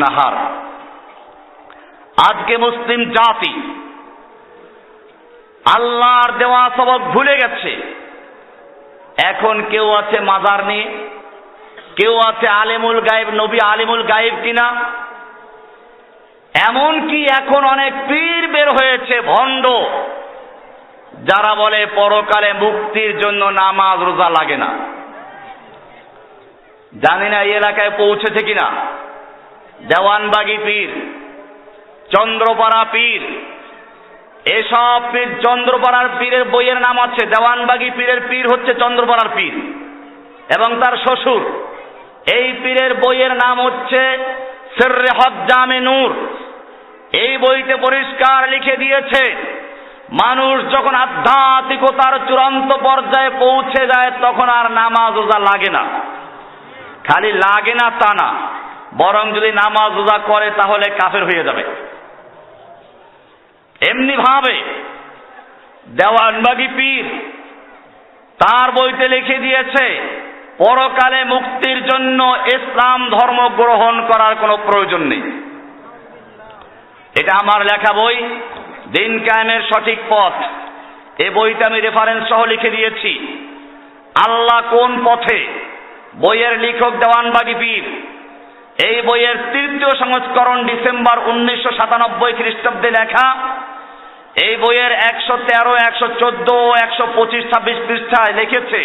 নাহার। আজকে মুসলিম জাতি আল্লাহর দেওয়া সবক ভুলে গেছে। এখন কেউ আছে মাজার নিয়ে কেউ আছে আলেমুল গায়েব, নবী আলিমুল গায়েব কিনা? এমন কি এখন অনেক পীর বের হয়েছে, ভণ্ড, যারা বলে পরকালে মুক্তির জন্য নামাজ রোজা লাগে না। জানি না এই এলাকায় পৌঁছেছে কিনা। দেওয়ানবাগি পীর, চন্দ্রপাড়া পীর, এসব পীর চন্দ্রপাড়ার পীরের বইয়ের নাম আছে। দেওয়ানবাগি পীরের পীর হচ্ছে চন্দ্রপাড়ার পীর এবং তার শ্বশুর। এই পীরের বইয়ের নাম হচ্ছে সেররে হক জামে নূর। এই বইতে পরিষ্কার লিখে দিয়েছে, মানুষ যখন আধ্যাত্মিকতার চূড়ান্ত পর্যায়ে পৌঁছে যায়, তখন আর নামাজ ওজা লাগে না। খালি লাগে না তা না। বরং যদি নামাজ ওজা করে, তাহলে কাফের হয়ে যাবে। এমনি ভাবে দেওয়ানবাগি পীর তার বইতে লিখে দিয়েছে, পরকালে মুক্তির জন্য ইসলাম ধর্ম গ্রহণ করার কোনো প্রয়োজন নেই। এটা আমার লেখা বই, দিন কায়েমের সঠিক পথ। এ বইটা আমি রেফারেন্স সহ লিখে দিয়েছি, আল্লাহ কোন পথে বইয়ের লেখক দেওয়ানবাগি পীর। এই বইয়ের তৃতীয় সংস্করণ ডিসেম্বর উনিশশো সাতানব্বই খ্রিস্টাব্দে লেখা, এই বইয়ের একশো তেরো, একশো চোদ্দ একশো পঁচিশ, ছাব্বিশ পৃষ্ঠায় লিখেছে,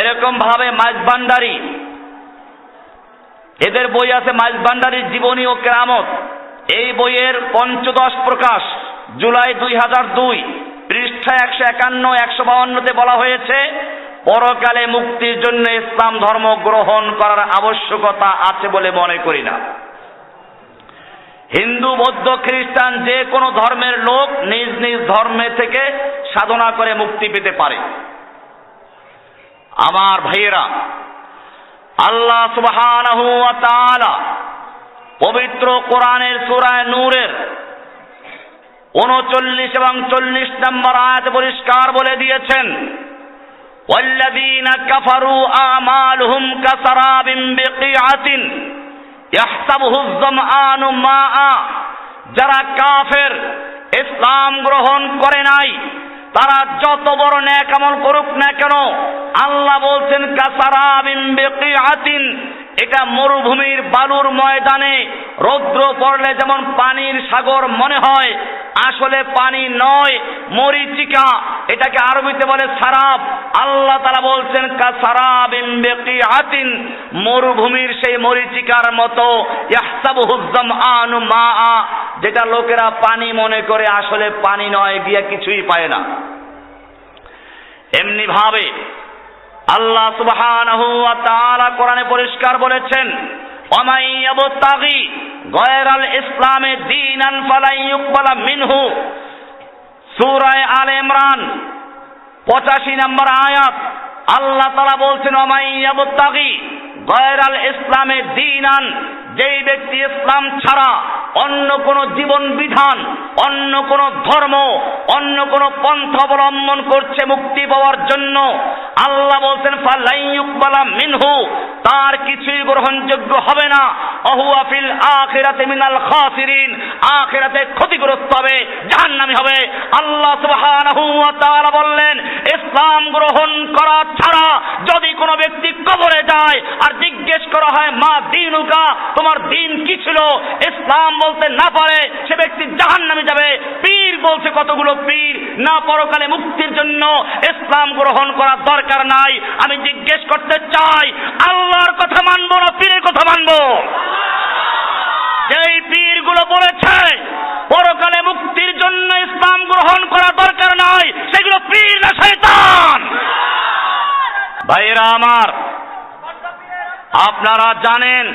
এরকম ভাবে মাইজ ভান্ডারি। এদের বই আছে মাইজ ভান্ডারির জীবনী ও কেরামত। এই বইয়ের পঞ্চদশ প্রকাশ জুলাই দুই হাজার দুই, পৃষ্ঠা একশো একান্ন, একশো বাউন্নতে বলা হয়েছে পরকালে মুক্তির জন্য ইসলাম ধর্ম গ্রহণ করার আবশ্যকতা আছে বলে মনে করি না। হিন্দু, বৌদ্ধ, খ্রিস্টান যে কোনো ধর্মের লোক নিজ নিজ ধর্মে থেকে সাধনা করে মুক্তি পেতে পারে। আমার ভাইয়েরা, আল্লাহ তাআলা পবিত্র কোরআনের সূরায় নূরের উনচল্লিশ এবং চল্লিশ নম্বর আয়াত পরিষ্কার বলে দিয়েছেন والذين كفروا أعمالهم كسراب بقيعة يحسبه الظمآن ماء যারা কাফের ইসলাম গ্রহণ করে নাই তারা যত বড় ন্যাক আমল করুক না কেন আল্লাহ বলছেন কাসারাবিন বিকিআতিন এটা মরুভূমির বালুর ময়দানে রৌদ্র পড়লে যেমন পানির সাগর মনে হয়, আসলে পানি নয়, মরিচিকা, এটাকে আরবিতে বলে সারাব। আল্লাহ তারা বলছেন, কা কাসারাবিন বিকিআতিন মরুভূমির সেই মরিচিকার মতো ইয়াহসাবুহুজ্জাম আনু মা যেটা লোকেরা পানি মনে করে, আসলে পানি নয় গিয়া কিছুই পায় না। এমনি ভাবে আল্লাহ সুবহানাহু ওয়া তাআলা কোরআনে পরিষ্কার বলেছেন, ওমাই ইয়াবতাগি গয়রাল ইসলামে দীনান ফালাই ইউকবালা মিনহু। সূরা আলে ইমরান 85 নম্বর আয়াত, আল্লাহ তাআলা বলছেন, ওমাই ইয়াবতাগি গয়রাল ইসলামে দীনান, যেই ব্যক্তি ইসলাম ছাড়া অন্য কোন জীবন বিধান, অন্য কোন ধর্ম, অন্য কোন পন্থা অবলম্বন করছে মুক্তি পাওয়ার জন্য আল্লাহ বলছেন ফালাইয়ুকবালা মিনহু তার কিছুই গ্রহণযোগ্য হবে না। অহুয়া ফিল আখিরাতে মিনাল খাসিরিন, আখিরাতে ক্ষতিগ্রস্ত হবে, জাহান্নামী হবে। আল্লাহ সুবহানাহু ওয়া তাআলা ইসলাম গ্রহণ করা ছাড়া যদি কোনো ব্যক্তি কবরে যায় আর জিজ্ঞেস করা হয়, মা দিনুকা তোমার দিন কি ছিল? ইসলাম বলতে না পারে, সে ব্যক্তি জাহান নামে যাবে। পীর বলছে কতগুলো পীর? না পরকালে মুক্তির জন্য ইসলাম গ্রহণ করার দরকার নাই। আমি জিজ্ঞেস করতে চাই, আল্লাহর কথা মানবো না পীরের কথা মানবো? যেই পীরগুলো বলেছে, পরকালে মুক্তির জন্য ইসলাম গ্রহণ করা দরকার নাই সেগুলো পীর না শয়তান ভাইরা আমার। আপনারা জানেন,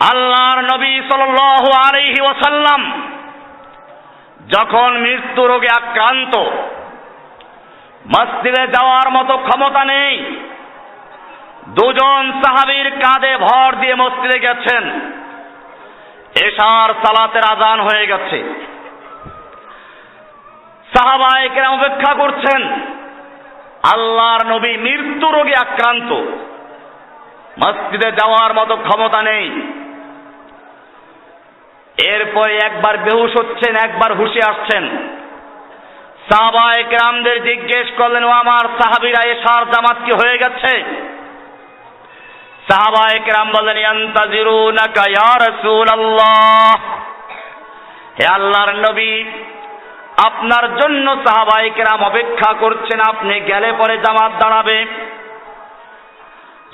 আল্লাহর নবী সাল্লাল্লাহু আলাইহি ওয়াসাল্লাম যখন মৃত্যু রোগে আক্রান্ত, মসজিদে যাওয়ার মতো ক্ষমতা নেই। দুজন সাহাবীর কাঁধে ভর দিয়ে মসজিদে গেছেন। এশার সালাতের আজান হয়ে গেছে। সাহাবায়ে কেরাম অপেক্ষা করছেন। আল্লাহর নবী মৃত্যু রোগে আক্রান্ত। মসজিদে যাওয়ার মতো ক্ষমতা নেই। এরপরে একবার বেহুশ হচ্ছেন, একবার হুশে আসছেন। সাহাবা একরামদের জিজ্ঞেস করলেন, ও আমার সাহাবিরা এশার জামাত কি হয়ে গেছে? সাহাবা একরাম বললেন, ইয়ান্তাজিরুনাকা ইয়া রাসূলুল্লাহ। হে আল্লাহর নবী আপনার জন্য সাহাবা একরাম অপেক্ষা করছেন, আপনি গেলে পরে জামাত দাঁড়াবে।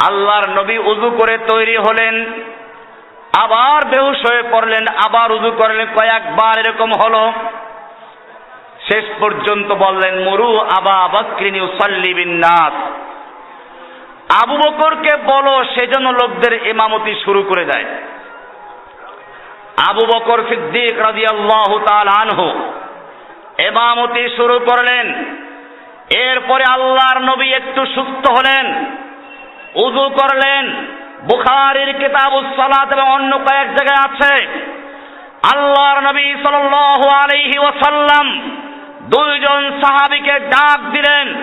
আল্লাহর নবী উজু করে তৈরি হলেন, আবার বেহুশ হয়ে পড়লেন, আবার উজু করলেন, কয়েকবার এরকম হলো। শেষ পর্যন্ত বললেন, মরু আবা বকরিনী বিন্নাস। আবু বকরকে বলো, সেজন্য লোকদের ইমামতি শুরু করে দেয়। আবু বকর সিদ্দিক রাদিয়াল্লাহু তাআলা আনহু ইমামতি শুরু করলেন। এরপরে আল্লাহর নবী একটু সুস্থ হলেন উজু করলেন। বুখারীর কিতাব সালাত এবং অন্য কয়েক জায়গায় আছে। আল্লাহর নবী সাল্লাল্লাহু আলাইহি ওসাল্লাম দুইজন সাহাবীকে ডাক দিলেন।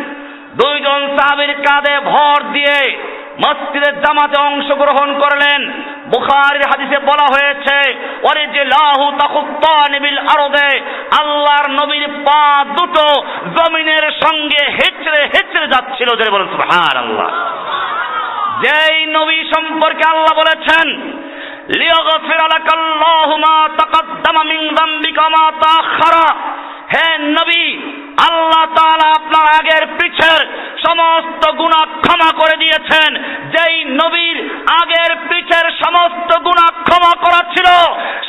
দুইজন সাহাবীর কাঁধে ভর দিয়ে মসজিদের জামাতে অংশগ্রহণ করলেন। বুখারীর হাদিসে বলা হয়েছে ওরে যে লাহু তাকুত্তানি বিল আরদে আল্লাহর নবীর পা দুটো জমিনের সঙ্গে হেচড়ে হেচড়ে যাচ্ছিল। যে বলেন, সুবহানাল্লাহ। যেই নবী সম্পর্কে আল্লাহ বলেছেন লিয়াগফির লাকাল্লাহু মা তাকাদ্দামা মিন যামবিকা মা তাআখারা হে নবী, আল্লাহ তাআলা আপনার আগের পিছের সমস্ত গুনাহ ক্ষমা করে দিয়েছেন। যেই নবীর আগের পিছের সমস্ত গুনাহ ক্ষমা করা ছিল,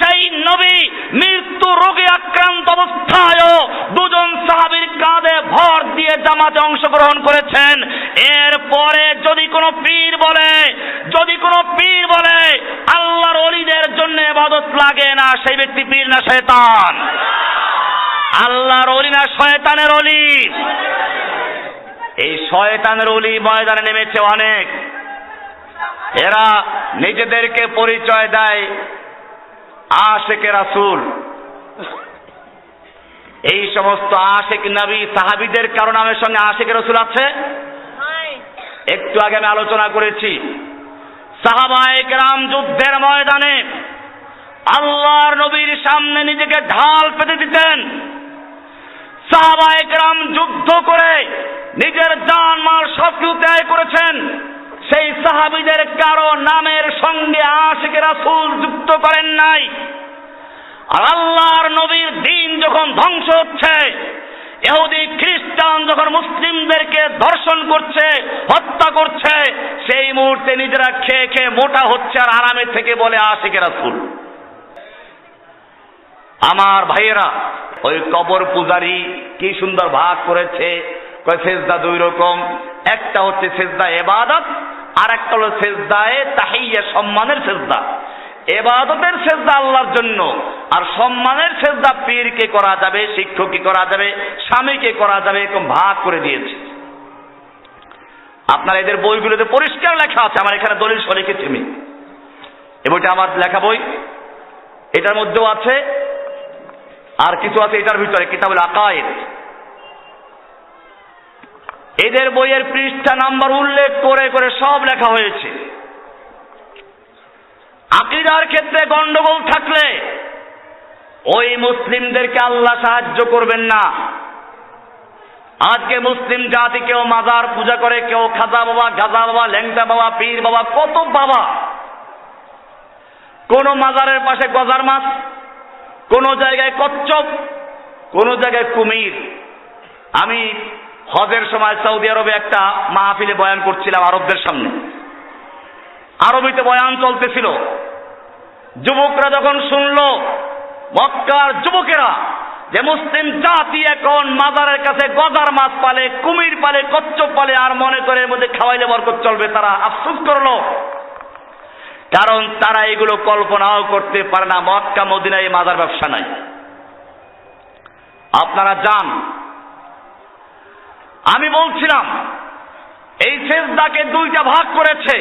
সেই নবী মৃত্যু রোগে আক্রান্ত অবস্থায়ও দুজন সাহাবীর কাঁধে ভর দিয়ে জামাতে অংশগ্রহণ করেছেন। এরপরে যদি কোনো পীর বলে, যদি কোনো পীর বলে, আল্লাহর অলিদের জন্য এবাদত লাগে না, সেই ব্যক্তি পীর না, শয়তান। আল্লাহর অলি না শয়তানের অলি? এই শয়তানের অলি ময়দানে নেমেছে অনেক। এরা নিজেদেরকে পরিচয় দেয় আশেকে রাসূল। এই সমস্ত আশেক নবী সাহাবীদের কারও নামের সঙ্গে আশেক রসুল আছে? একটু আগে আমি আলোচনা করেছি। সাহাবায়ে কেরাম যুদ্ধের ময়দানে আল্লাহর নবীর সামনে নিজেকে ঢাল পেতে দিতেন। সাহাবায়ে কেরাম যুদ্ধ করে নিজের জান, মাল সব কিছু ত্যাগ করেছেন। সেই সাহাবীদের কারও নামের সঙ্গে আশেকে রাসূল যুক্ত করেন নাই। আর আল্লাহর নবীর দিন যখন ধ্বংস হচ্ছে এহুদি খ্রিস্টান যখন মুসলিমদেরকে ধর্ষণ করছে, হত্যা করছে, সেই মুহূর্তে নিজেরা খেয়ে খেয়ে মোটা হচ্ছে আর আরামে থেকে বলে আশিকে রাসুল, আমার ভাইয়েরা ওই কবর পূজারি কি সুন্দর ভাগ করেছে। সেজদা দুই রকম। একটা হচ্ছে সেজদা এবাদত আর একটা হলো সেজদায়ে তাহিয়া, সম্মানের সেজদা। এবাদতের সেজদা আল্লাহর জন্য। আর সম্মানের সেজদা পীরকে করা যাবে, শিক্ষককে করা যাবে, স্বামীকে করা যাবে, এরকম ভাগ করে দিয়েছে। আপনার এদের বইগুলোতে পরিষ্কার লেখা আছে, আমার এখানে দলিল সহ লিখেছি আমি। এ বইটা আমার লেখা বই। এটার মধ্যেও আছে আর কিছু আছে এটার ভিতরে, কিতাবুল আকায়েদ। এদের বইয়ের পৃষ্ঠা নাম্বার উল্লেখ করে করে সব লেখা হয়েছে। আকিদার ক্ষেত্রে গন্ডগোল থাকলে ওই মুসলিমদেরকে আল্লাহ সাহায্য করবেন না। আজকে মুসলিম জাতি কেউ মাজার পূজা করে, কেউ খাজা বাবা, গাজা বাবা, ল্যাংটা বাবা, পীর বাবা, কত বাবা। কোন মাজারের পাশে গজার মাছ কোন জায়গায় কচ্ছপ, কোন জায়গায় কুমির। আমি হজের সময় সৌদি আরবে একটা মাহফিলে বয়ান করছিলাম আরবদের সামনে। আরবিতে বয়ান চলতেছিল। যুবকরা যখন শুনল, মক্কার যুবকেরা যে মুসলিম জাতি এখন মাজারের কাছে গজার মাছ পালে, কুমির পালে, কচ্ছপ পালে, আর মনে করে মধ্যে খাওয়াইলে বরকত চলবে, তারা আফসোস করল কারণ তারা এগুলো কল্পনাও করতে পারে না। মক্কা, মদিনায় মাজার ব্যবসা নাই। আপনারা যান। আমি বলছিলাম, এই সেজদাকে দুইটা ভাগ করেছে।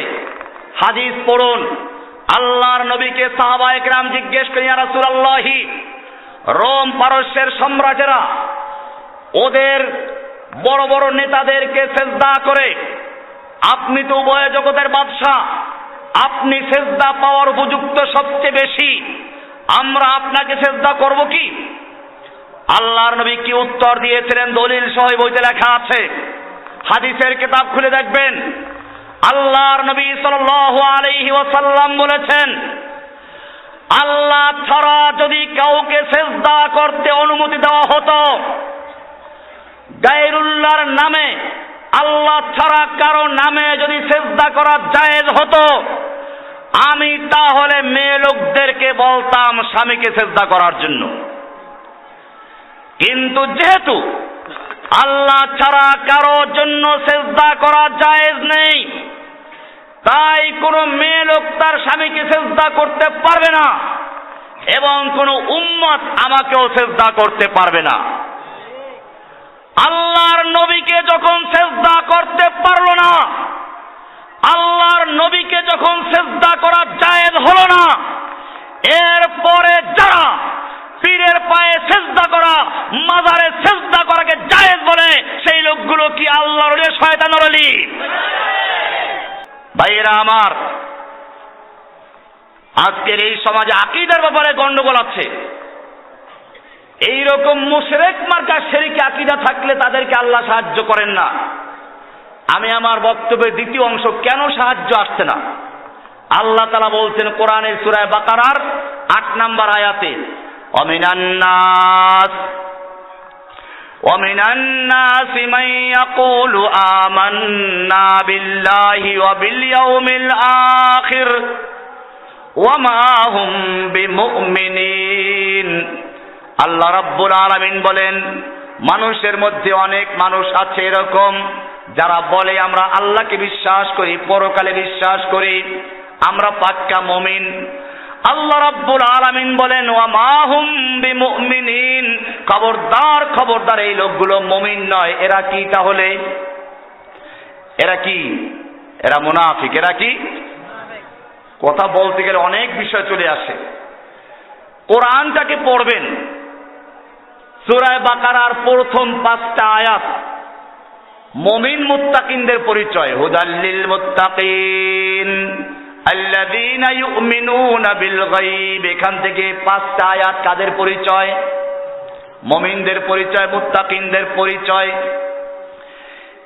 হাদিস পড়ুন। আল্লাহর নবীকে সাহাবা একরাম জিজ্ঞেস করি রাসূলুল্লাহি, রোম পারস্যের সম্রাটেরা ওদের বড় বড় নেতাদেরকে সেজদা করে, আপনি তো উভয় জগতের বাদশাহ। আপনি সেজদা পাওয়ার উপযুক্ত সবচেয়ে বেশি। আমরা আপনাকে সেজদা করব কি? আল্লাহর নবী কি উত্তর দিয়েছিলেন? দলিল সহ বইতে লেখা আছে। হাদিসের কিতাব খুলে দেখবেন। আল্লাহর নবী সাল্লাল্লাহু আলাইহি ওসাল্লাম বলেছেন, আল্লাহ ছাড়া যদি কাউকে সেজদা করতে অনুমতি দেওয়া হতো, গায়রুল্লাহর নামে আল্লাহ ছাড়া কারও নামে যদি সেজদা করা জায়েজ হতো, আমি তাহলে মেয়ে লোকদেরকে বলতাম স্বামীকে সেজদা করার জন্য। কিন্তু যেহেতু আল্লাহ ছাড়া কারও জন্য সেজদা করা জায়েজ নেই, তাই কোনো মেয়ে লোক তার স্বামীকে সেজদা করতে পারবে না, এবং কোনো উম্মত আমাকেও সেজদা করতে পারবে না। আল্লাহর নবীকে যখন সেজদা করতে পারল না, আল্লাহর নবীকে যখন সেজদা করা জায়েজ হলো না, এরপরে যারা পীরের পায়ে সেজদা করা, মাজারে সেজদা করাকে জায়েজ বলে, সেই লোকগুলো কি আল্লাহর শয়তান রলি ভাইয়েরা আমার, আজকের এই সমাজে আকিদার ব্যাপারে গন্ডগোল আছে। এইরকম মুশরেক মার্কা শেরিকে আকিদা থাকলে তাদেরকে আল্লাহ সাহায্য করেন না আমি আমার বক্তব্যের দ্বিতীয় অংশ কেন সাহায্য আসছে না আল্লাহ তালা বলছেন কোরআনের সুরায় বাকারার আট নাম্বার আয়াতে অমিনান্নাস ومن الناس من يقول آمنا بالله وباليوم الآخر وما هم بمؤمنين আল্লাহ রাব্বুল আলামিন বলেন, মানুষের মধ্যে অনেক মানুষ আছে এরকম, যারা বলে, আমরা আল্লাহকে বিশ্বাস করি, পরকালে বিশ্বাস করি, আমরা পাক্কা মমিন। আল্লাহ রাব্বুল আলামিন বলেন, ওয়া মাহুম বিমুমিনিন। খবরদার খবরদার এই লোকগুলো মমিন নয়। এরা কি তাহলে? এরা কি? এরা মুনাফিক। এরা কি? কথা বলতে গেলে অনেক বিষয় চলে আসে। কোরআনটাকে পড়বেন। সুরায় বাকারার প্রথম পাঁচটা আয়াত। মমিন মুত্তাকিনদের পরিচয়। হুদাল্লিল মুত্তাকিন। আল্লাযীনা ইউমিনুনা বিল গায়ব। এখান থেকে পাঁচটা আয়াত কাদের পরিচয়? মমিনদের পরিচয়, মুত্তাকিনদের পরিচয়।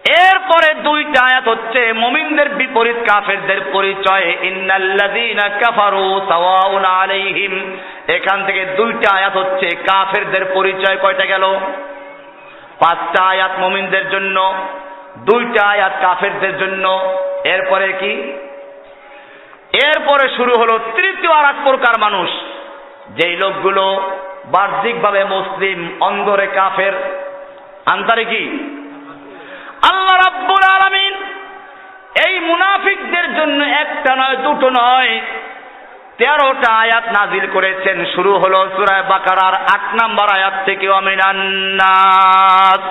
এরপরে দুইটা আয়াত হচ্ছে মমিনদের বিপরীত কাফেরদের পরিচয়। ইন্নাল্লাযীনা কাফারু সাওয়াউন আলাইহিম। এখান থেকে দুইটা আয়াত হচ্ছে, কাফেরদের পরিচয় কয়টা গেল? পাঁচটা আয়াত মমিনদের জন্য, দুইটা আয়াত কাফেরদের জন্য, এরপরে কি? এরপরে শুরু হলো তৃতীয় আর এক প্রকার মানুষ। যেই লোকগুলো বাহ্যিকভাবে মুসলিম অন্দরে কাফের আন্তরে কি? আল্লাহ রাব্বুল আলামিন এই মুনাফিকদের জন্য একটা নয়, দুটো নয় তেরোটা আয়াত নাজিল করেছেন শুরু হলো সুরায় বাকারার আট নাম্বার আয়াত থেকে অমিনান্নাস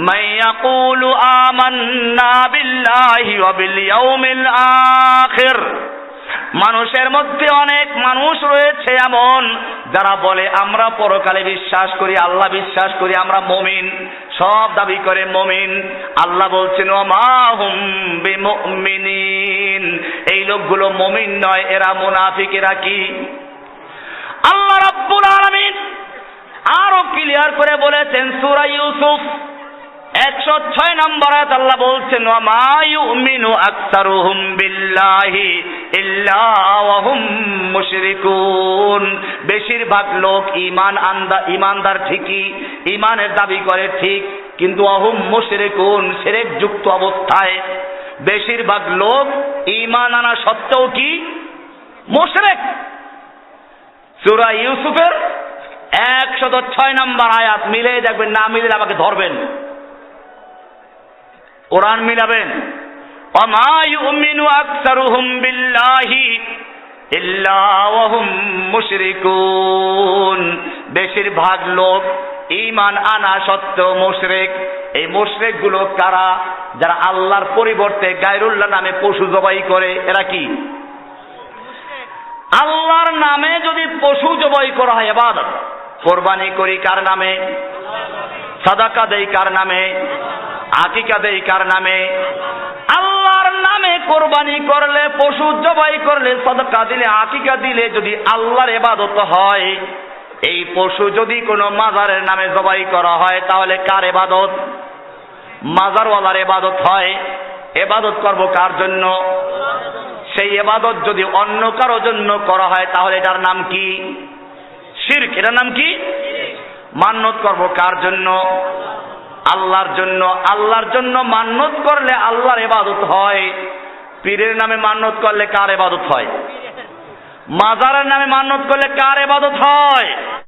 من يقول آمنا بالله وباليوم الآخر মানুষের মধ্যে অনেক মানুষ রয়েছে এমন যারা বলে আমরা পরকালে বিশ্বাস করি আল্লাহ বিশ্বাস করি আমরা মমিন সব দাবি করে মমিন আল্লাহ বলছেন ওমাহুম বিমুমিনিন এই লোকগুলো মমিন নয়, এরা মুনাফিক, এরা কি? আল্লাহ রাব্বুল আলামিন আরও ক্লিয়ার করে বলেছেন সূরা ইউসুফ, একশো ছয় নম্বর আয়াত আল্লাহ বলছেন, ওয়ামা ইউমিনু আকতারুহুম বিল্লাহি ইল্লা ওয়াহুম মুশরিকুন। বেশিরভাগ লোক ঈমান আন্দা, ঈমানদার ঠিকই, ঈমানের দাবি করে ঠিক, কিন্তু অহুম মুশরিকুন শিরক যুক্ত অবস্থায় বেশিরভাগ লোক ইমান আনা সত্ত্বেও কি? মুশরিক। সূরা ইউসুফের একশত ছয় নম্বর আয়াত মিলে দেখবেন, না মিলে আমাকে ধরবেন। কোরআন মিলাবেন। অমা ইউমিনু আকসারুহুম বিল্লাহি ওয়াহুম মুশরিকুন। বেশিরভাগ লোক ইমান আনা সত্ত্বেও মুশরিক। এই মুশরিকগুলো কারা? যারা আল্লাহর পরিবর্তে গায়রুল্লাহ নামে পশু জবাই করে, এরা কি? আল্লাহর নামে যদি পশু জবাই করা হয় এবাদত কোরবানি করি কার নামে? সাদাকা দেই কার নামে? আকিকা দেই কার নামে? আল্লাহর নামে কোরবানি করলে, পশু জবাই করলে, সদকা দিলে, আকিকা দিলে যদি আল্লাহর এবাদত হয় এই পশু যদি কোনো মাজারের নামে জবাই করা হয়, তাহলে কার এবাদত? মাজারওয়ালার এবাদত হয়। এবাদত করব কার জন্য? সেই এবাদত যদি অন্য কারও জন্য করা হয়, তাহলে এটার নাম কি? শিরক। এটার নাম কি? মান্যত করব কার জন্য? আল্লাহর জন্য। আল্লাহর জন্য মান্যত করলে আল্লাহর এবাদত হয়। পীরের নামে মান্যত করলে কার এবাদত হয়? মাজারের নামে মান্যত করলে কার এবাদত হয়?